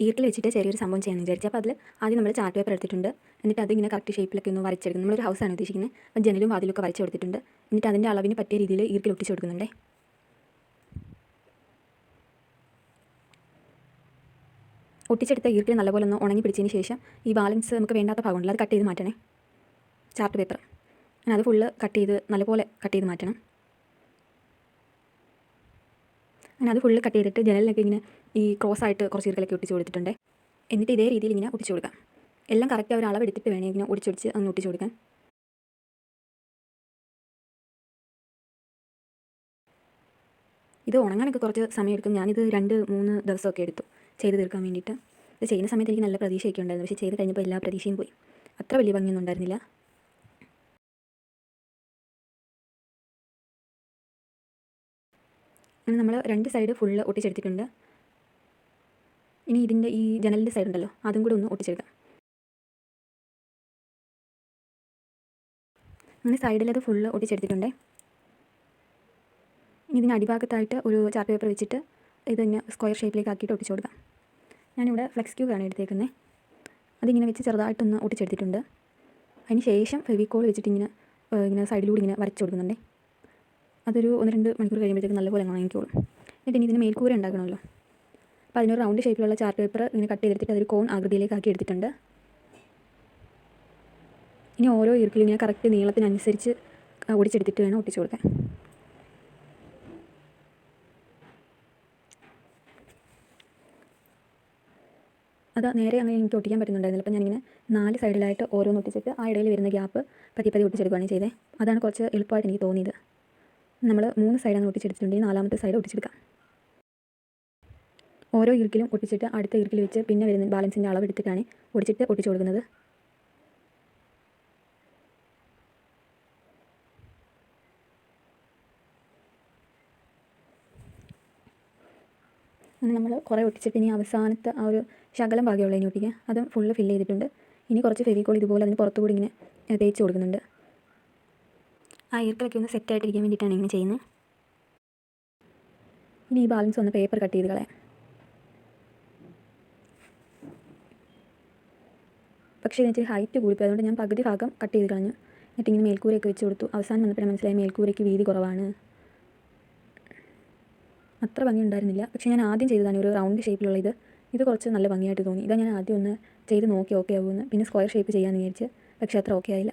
ഈർക്കിൽ വെച്ചിട്ട് ചെറിയൊരു സംഭവം ചെയ്യാൻ വിചാരിച്ചു. അപ്പോൾ അതിൽ ആദ്യം നമ്മൾ ചാർട്ട് പേപ്പർ എടുത്തിട്ടുണ്ട്. എന്നിട്ട് അതിങ്ങനെ കറക്റ്റ് ഷേപ്പിലൊക്കെ ഒന്ന് വരച്ചെടുക്കും നമ്മളൊരു ഹൗസാണ് ഉദ്ദേശിക്കുന്നത്. അപ്പോൾ ജനലും വാതിലൊക്കെ വരച്ച് കൊടുത്തിട്ടുണ്ട്. എന്നിട്ട് അതിന്റെ അളവിന് പറ്റിയ രീതിയിൽ ഈർക്കിൽ ഒട്ടിച്ച് കൊടുക്കുന്നുണ്ടേ. ഒട്ടിച്ചെടുത്ത ഈർക്കിൽ നല്ലപോലെ ഒന്ന് ഉണങ്ങി പിടിച്ചതിന് ശേഷം ഈ ബാലൻസ് നമുക്ക് വേണ്ടാത്ത ഭാഗമുണ്ടല്ലോ അത് കട്ട് ചെയ്ത് മാറ്റണേ. Chart paper. ഞാനത് അത് ഫുള്ള് കട്ട് ചെയ്ത് നല്ലപോലെ കട്ട് ചെയ്ത് മാറ്റണം. അങ്ങനെ അത് ഫുള്ള് കട്ട് ചെയ്തിട്ട് ജനലിലൊക്കെ ഇങ്ങനെ ഈ ക്രോസ് ആയിട്ട് കുറച്ച് ഈർക്കലൊക്കെ ഒട്ടിച്ച് കൊടുത്തിട്ടുണ്ട്. എന്നിട്ട് ഇതേ രീതിയിൽ ഇങ്ങനെ ഒട്ടിച്ച് കൊടുക്കാം. എല്ലാം കറക്റ്റ് ഒരു അളവ് എടുത്തിട്ട് വേണേ ഇങ്ങനെ ഒടിച്ചൊടിച്ച് അങ്ങ് ഒട്ടിച്ച് കൊടുക്കാൻ. ഇത് ഉണങ്ങാനൊക്കെ കുറച്ച് സമയമെടുക്കും. ഞാനിത് രണ്ട് മൂന്ന് ദിവസമൊക്കെ എടുത്തു ചെയ്ത് തീർക്കാൻ വേണ്ടിയിട്ട്. ഇത് ചെയ്യുന്ന സമയത്ത് എനിക്ക് നല്ല പ്രതീക്ഷയൊക്കെ ഉണ്ടായിരുന്നു. പക്ഷേ ചെയ്ത് കഴിഞ്ഞപ്പോൾ എല്ലാ പ്രതീക്ഷയും പോയി. അത്ര വലിയ ഭംഗിയൊന്നും ഉണ്ടായിരുന്നില്ല. അങ്ങനെ നമ്മൾ രണ്ട് സൈഡ് ഫുള്ള് ഒട്ടിച്ചെടുത്തിട്ടുണ്ട്. ഇനി ഇതിന്റെ ഈ ജനലിന്റെ സൈഡ് ഉണ്ടല്ലോ അതും കൂടെ ഒന്ന് ഒട്ടിച്ചെടുക്കാം. അങ്ങനെ സൈഡിലത് ഫുള്ള് ഒട്ടിച്ചെടുത്തിട്ടുണ്ടേ. ഇനി ഇതിന്റെ അടിഭാഗത്തായിട്ട് ഒരു ചാർട്ട് പേപ്പർ വെച്ചിട്ട് ഇതിങ്ങനെ സ്ക്വയർ ഷേപ്പിലേക്ക് ആക്കിയിട്ട് ഒട്ടിച്ചു കൊടുക്കാം. ഞാനിവിടെ ഫ്ലെക്സ് ക്യൂബാണ് എടുത്തേക്കുന്നത് അതിങ്ങനെ വെച്ച് ചെറുതായിട്ടൊന്ന് ഒട്ടിച്ചെടുത്തിട്ടുണ്ട്. അതിന് ശേഷം ഫെവിക്കോൾ വെച്ചിട്ട് ഇങ്ങനെ ഇങ്ങനെ സൈഡിലൂടെ ഇങ്ങനെ വരച്ച് കൊടുക്കുന്നുണ്ടേ. അതൊരു ഒന്ന് രണ്ട് മണിക്കൂർ കഴിയുമ്പോഴത്തേക്ക് നല്ലപോലെ വാങ്ങിക്കോളും. എന്നിട്ട് ഇനി ഇതിന് മേൽക്കൂര ഉണ്ടാക്കണമല്ലോ. അപ്പോൾ അതിനൊരു റൗണ്ട് ഷേപ്പിലുള്ള ചാർട്ട് പേപ്പർ ഇങ്ങനെ കട്ട് ചെയ്തെടുത്തിട്ട് അതൊരു കോൺ ആകൃതിയിലേക്ക് ആക്കി എടുത്തിട്ടുണ്ട്. ഇനി ഓരോ ഈർക്കിലും ഇങ്ങനെ കറക്റ്റ് നീളത്തിനനുസരിച്ച് ഒടിച്ചെടുത്തിട്ട് വേണം ഒട്ടിച്ചു കൊടുക്കാൻ. അത് നേരെ അങ്ങനെ എനിക്ക് ഒട്ടിക്കാൻ പറ്റുന്നുണ്ടായിരുന്നില്ല. അപ്പോൾ ഞാനിങ്ങനെ നാല് സൈഡിലായിട്ട് ഓരോന്ന് ഒട്ടിച്ചിട്ട് ആ ഇടയിൽ വരുന്ന ഗ്യാപ്പ് പതി പതി ഒട്ടിച്ചെടുക്കുകയാണ് ചെയ്തത് അതാണ് കുറച്ച് എളുപ്പമായിട്ട് എനിക്ക് തോന്നിയത്. നമ്മൾ മൂന്ന് സൈഡാണ് ഒട്ടിച്ചെടുത്തിട്ടുണ്ടെങ്കിൽ നാലാമത്തെ സൈഡ് ഒട്ടിച്ചെടുക്കാം. ഓരോ ഇറുക്കിലും ഒട്ടിച്ചിട്ട് അടുത്ത ഇറുക്കിൽ വെച്ച് പിന്നെ വരുന്ന ബാലൻസിന്റെ അളവ് എടുത്തിട്ടാണ് ഒടിച്ചിട്ട് ഒട്ടിച്ചു കൊടുക്കുന്നത്. അങ്ങനെ നമ്മൾ കുറേ ഒട്ടിച്ചിട്ട് ഇനി അവസാനത്തെ ആ ഒരു ശകലം ഭാഗ്യമുള്ള ഇനി ഒട്ടിക്കുക. അതും ഫുള്ള് ഫില്ല് ചെയ്തിട്ടുണ്ട്. ഇനി കുറച്ച് ഫെവിക്കോൾ ഇതുപോലെ അതിന് പുറത്തുകൂടി ഇങ്ങനെ തേച്ച് കൊടുക്കുന്നുണ്ട്. ആ ഈർക്കലൊക്കെ ഒന്ന് സെറ്റായിട്ടിരിക്കാൻ വേണ്ടിയിട്ടാണ് ഇങ്ങനെ ചെയ്യുന്നത്. ഇനി ഈ ബാലൻസ് ഒന്ന് പേപ്പർ കട്ട് ചെയ്ത് കളയാം. പക്ഷേ ഇതിന് ഇച്ചിരി ഹൈറ്റ് കൂടിപ്പോയി. അതുകൊണ്ട് ഞാൻ പകുതി ഭാഗം കട്ട് ചെയ്ത് കളഞ്ഞു. എന്നിട്ട് ഇങ്ങനെ മേൽക്കൂരയൊക്കെ വെച്ച് കൊടുത്തു. അവസാനം വന്നപ്പോഴേ മനസ്സിലായി മേൽക്കൂരയ്ക്ക് വീതി കുറവാണ്. അത്ര ഭംഗി ഉണ്ടായിരുന്നില്ല. പക്ഷേ ഞാൻ ആദ്യം ചെയ്തതാണ് ഒരു റൗണ്ട് ഷേപ്പിലുള്ള ഇത്. ഇത് കുറച്ച് നല്ല ഭംഗിയായിട്ട് തോന്നി. ഇതാ ഞാൻ ആദ്യം ഒന്ന് ചെയ്ത് നോക്കി ഓക്കെ ആകുമെന്ന് പിന്നെ സ്ക്വയർ ഷേപ്പ് ചെയ്യാമെന്ന് വിചാരിച്ച്. പക്ഷേ അത്ര ഓക്കെ ആയില്ല.